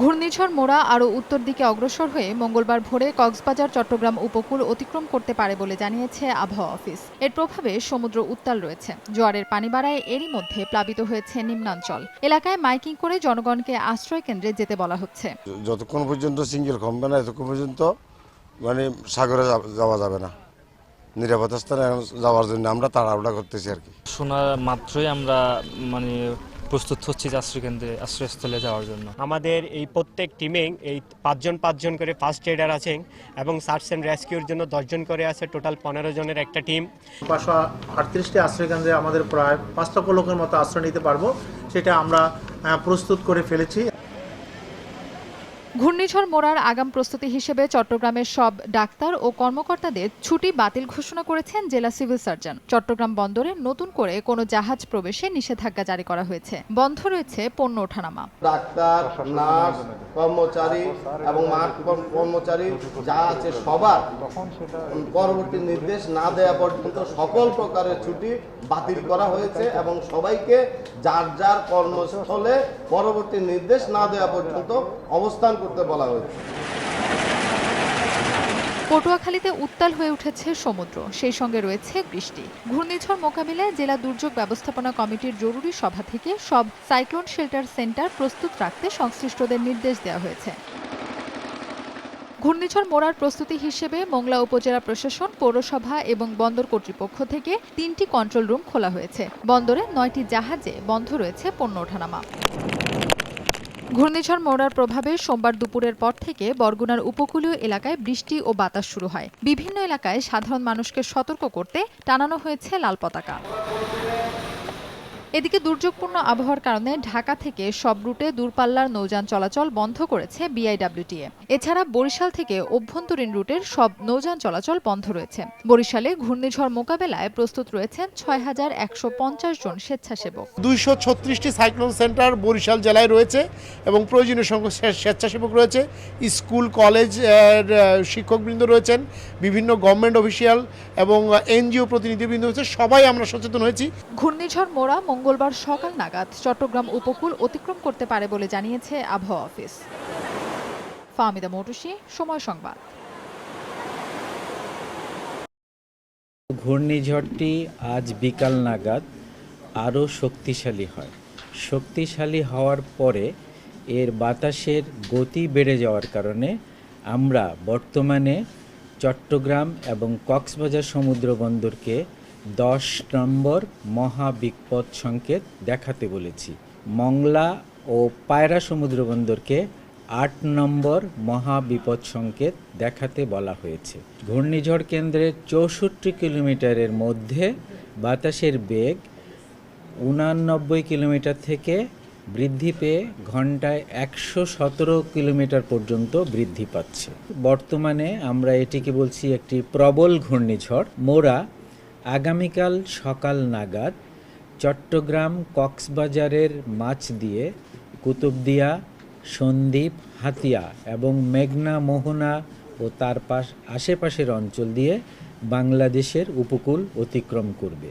ঘূর্ণিঝড় মোড়া আরও উত্তর দিকে অগ্রসর হয়ে মঙ্গলবার ভোরে কক্সবাজার চট্টগ্রাম উপকূল অতিক্রম করতে পারে বলে জানিয়েছে আবহাওয়া অফিস। এর প্রভাবে সমুদ্র উত্তাল রয়েছে। জোয়ারের পানি বাড়ায় এরই মধ্যে প্লাবিত হয়েছে নিম্নাঞ্চল। এলাকায় মাইকিং করে জনগণকে আশ্রয় কেন্দ্রে যেতে বলা হচ্ছে। যতক্ষণ পর্যন্ত সিঙ্গেল কমবে না এতক্ষণ পর্যন্ত মানে সাগরে যাওয়া যাবে না। নিরাপদ স্থানে যাওয়ার জন্য আমরা তাড়াহুড়া করতেছি আর কি। শোনা মাত্রই আমরা মানে প্রস্তুত হচ্ছে যে আশ্রয়কেন্দ্রে আশ্রয়স্থলে যাওয়ার জন্য। আমাদের এই প্রত্যেক টিমে এই পাঁচজন পাঁচজন করে ফার্স্ট এডার আছেন এবং সার্চ অ্যান্ড রেস্কিউর জন্য দশজন করে আছে টোটাল পনেরো জনের একটা টিম পাঁচশো আটত্রিশটি আশ্রয়কেন্দ্রে আমাদের প্রায় পাঁচটা লক্ষ লোকের মতো আশ্রয় নিতে পারব সেটা আমরা প্রস্তুত করে ফেলেছি। ঘূর্ণিঝড় মোড়ার আগাম প্রস্তুতি হিসেবে চট্টগ্রামের সব ডাক্তার ও কর্মকর্তাদের ছুটি বাতিল ঘোষণা করেছেন জেলা সিভিল সার্জন। চট্টগ্রাম বন্দরে নতুন করে কোনো জাহাজ প্রবেশে নিষেধাজ্ঞা জারি করা হয়েছে। বন্ধ রয়েছে পণ্য ওঠানামা। ডাক্তার, নার্স, কর্মচারী এবং মাঠ কর্মচারী যা আছে সবার পরবর্তী নির্দেশ না দেওয়া পর্যন্ত সকল প্রকারের ছুটি বাতিল করা হয়েছে এবং সবাইকে যার যার কর্মস্থলে পরবর্তী নির্দেশ না দেওয়া পর্যন্ত অবস্থান করতে বলা হয়েছে। পটুয়াখালীতে উত্তাল হয়ে উঠেছে সমুদ্র, সেই সঙ্গে রয়েছে বৃষ্টি। ঘূর্ণিঝড় মোকাবিলায় জেলা দুর্যোগ ব্যবস্থাপনা কমিটির জরুরি সভা থেকে সব সাইক্লোন শেল্টার সেন্টার প্রস্তুত রাখতে সংশ্লিষ্টদের নির্দেশ দেওয়া হয়েছে। ঘূর্ণিঝড় মোড়ার প্রস্তুতি হিসেবে মোংলা উপজেলা প্রশাসন, পৌরসভা এবং বন্দর কর্তৃপক্ষ থেকে তিনটি কন্ট্রোল রুম খোলা হয়েছে। বন্দরে নয়টি জাহাজে বন্ধ রয়েছে পণ্য ওঠানামা। ঘূর্ণিঝড় মোড়ার প্রভাবে সোমবার দুপুরের পর থেকে বরগুনার উপকূলীয় এলাকায় বৃষ্টি ও বাতাস শুরু হয়। বিভিন্ন এলাকায় সাধারণ মানুষকে সতর্ক করতে টানানো হয়েছে লাল পতাকা। এদিকে দুর্যোগপূর্ণ আবহাওয়ার কারণে ঢাকা থেকে সব রুটে দূরপাল্লার নৌযান চলাচল বন্ধ করেছে বিআইডব্লিউটিএ। এছাড়া বরিশাল থেকে অভ্যন্তরীণ রুটের সব নৌযান চলাচল বন্ধ রয়েছে। বরিশালে ঘূর্ণিঝড় মোকাবেলায় প্রস্তুত রয়েছেন ছয় হাজার একশো পঞ্চাশ জন স্বেচ্ছাসেবক। দুইশো ছত্রিশটি সাইক্লোন সেন্টার বরিশাল জেলায় রয়েছে এবং প্রয়োজনীয় সংখ্যক স্বেচ্ছাসেবক রয়েছে। স্কুল কলেজ শিক্ষকবৃন্দ রয়েছেন বিভিন্ন গভর্নমেন্ট অফিসিয়াল এবং এনজিও প্রতিনিধিবৃন্দ রয়েছে। সবাই আমরা সচেতন হয়েছি। ঘূর্ণিঝড় মোড়া মঙ্গলবার সকাল নাগাদ চট্টগ্রাম উপকূল অতিক্রম করতে পারে বলে জানিয়েছে আবহাওয়া অফিস। ফাহমিদা মৌটুসি, সময় সংবাদ। ঘূর্ণিঝড়টি আজ বিকাল নাগাদ আরও শক্তিশালী হয়। শক্তিশালী হওয়ার পরে এর বাতাসের গতি বেড়ে যাওয়ার কারণে আমরা বর্তমানে চট্টগ্রাম এবং কক্সবাজার সমুদ্র বন্দরকে দশ নম্বর মহাবিপদ সংকেত দেখাতে বলেছি। মংলা ও পায়রা সমুদ্র বন্দরকে আট নম্বর মহাবিপদ সংকেত দেখাতে বলা হয়েছে। ঘূর্ণিঝড় কেন্দ্রের চৌষট্টি কিলোমিটারের মধ্যে বাতাসের বেগ উনানব্বই কিলোমিটার থেকে বৃদ্ধি পেয়ে ঘন্টায় একশো সতেরো কিলোমিটার পর্যন্ত বৃদ্ধি পাচ্ছে। বর্তমানে আমরা এটিকে বলছি একটি প্রবল ঘূর্ণিঝড়, মোরা আগামীকাল সকাল নাগাদ চট্টগ্রাম কক্সবাজারের মাছ দিয়ে কুতুবদিয়া সন্দীপ হাতিয়া এবং মেঘনা, মোহনা ও তার পাশ আশেপাশের অঞ্চল দিয়ে বাংলাদেশের উপকূল অতিক্রম করবে।